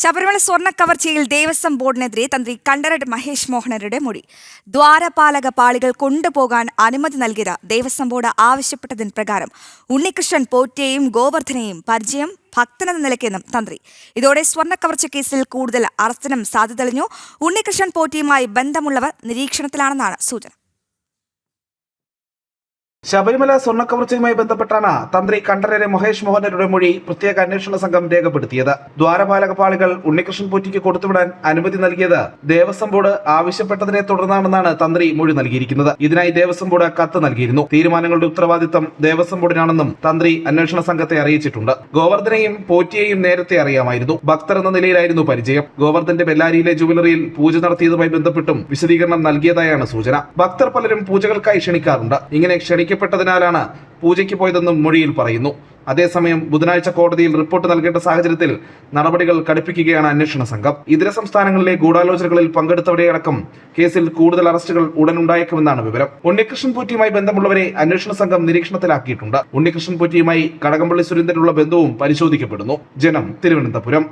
ശബരിമല സ്വർണ കവർച്ചയിൽ ദേവസ്വം ബോർഡിനെതിരെ തന്ത്രി കണ്ഠരട് മഹേഷ് മോഹനരുടെ മൊഴി. ദ്വാരപാലക പാളികൾ കൊണ്ടുപോകാൻ അനുമതി നൽകിയത് ദേവസ്വം ബോർഡ് ആവശ്യപ്പെട്ടതിന് പ്രകാരം ഉണ്ണികൃഷ്ണൻ പോറ്റയെയും ഗോവർദ്ധനെയും പരിചയം ഭക്തനെന്ന നിലയ്ക്കെന്നും തന്ത്രി. ഇതോടെ സ്വർണ കവർച്ച കേസിൽ കൂടുതൽ അറസ്റ്റിനും സാധ്യത തെളിഞ്ഞു. ഉണ്ണികൃഷ്ണൻ പോറ്റിയുമായി ബന്ധമുള്ളവർ നിരീക്ഷണത്തിലാണെന്നാണ് സൂചന. ശബരിമല സ്വർണക്കവർച്ചയുമായി ബന്ധപ്പെട്ടാണ് തന്ത്രി കണ്ഠരരെ മഹേഷ് മോഹനരുടെ മൊഴി പ്രത്യേക അന്വേഷണ സംഘം രേഖപ്പെടുത്തിയത്. ദ്വാരപാലക പാളികൾ ഉണ്ണികൃഷ്ണൻ പൂറ്റിക്ക് കൊടുത്തുവിടാൻ അനുമതി നൽകിയത് ദേവസ്വം ബോർഡ് ആവശ്യപ്പെട്ടതിനെ തുടർന്നാണെന്നാണ് തന്ത്രി മൊഴി നൽകിയിരിക്കുന്നത്. ഇതിനായി ദേവസ്വം ബോർഡ് കത്ത് നൽകിയിരുന്നു. തീരുമാനങ്ങളുടെ ഉത്തരവാദിത്തം ദേവസ്വം ബോർഡിനാണെന്നും തന്ത്രി അന്വേഷണ സംഘത്തെ അറിയിച്ചിട്ടുണ്ട്. ഗോവർദ്ധനെയും പോറ്റിയെയും നേരത്തെ അറിയാമായിരുന്നു. ഭക്തർ എന്ന നിലയിലായിരുന്നു പരിചയം. ഗോവർദ്ധന്റെ ബെല്ലാരിയിലെ ജുവലറിയിൽ പൂജ നടത്തിയതുമായി ബന്ധപ്പെട്ടും വിശദീകരണം നൽകിയതായാണ് സൂചന. ഭക്തർ പലരും പൂജകൾക്കായി ക്ഷണിക്കാറുണ്ട്. ഇങ്ങനെ ക്ഷണിക്കപ്പെട്ടതിനാലാണ് പൂജയ്ക്ക് പോയതെന്നും മൊഴിയിൽ പറയുന്നു. അതേസമയം ബുധനാഴ്ച കോടതിയിൽ റിപ്പോർട്ട് നൽകേണ്ട സാഹചര്യത്തിൽ നടപടികൾ കടുപ്പിക്കുകയാണ് അന്വേഷണ സംഘം. ഇതര സംസ്ഥാനങ്ങളിലെ ഗൂഢാലോചനകളിൽ പങ്കെടുത്തവരെയടക്കം കേസിൽ കൂടുതൽ അറസ്റ്റുകൾ ഉടൻ ഉണ്ടായേക്കുമെന്നാണ് വിവരം. ഉണ്ണികൃഷ്ണൻ പൂറ്റിയുമായി ബന്ധമുള്ളവരെ അന്വേഷണ സംഘം നിരീക്ഷണത്തിലാക്കിയിട്ടുണ്ട്. ഉണ്ണികൃഷ്ണൻ പൂറ്റിയുമായി കടകംപള്ളി സുരേന്ദ്രനുള്ള ബന്ധവും പരിശോധിക്കപ്പെടുന്നു. ജനം തിരുവനന്തപുരം.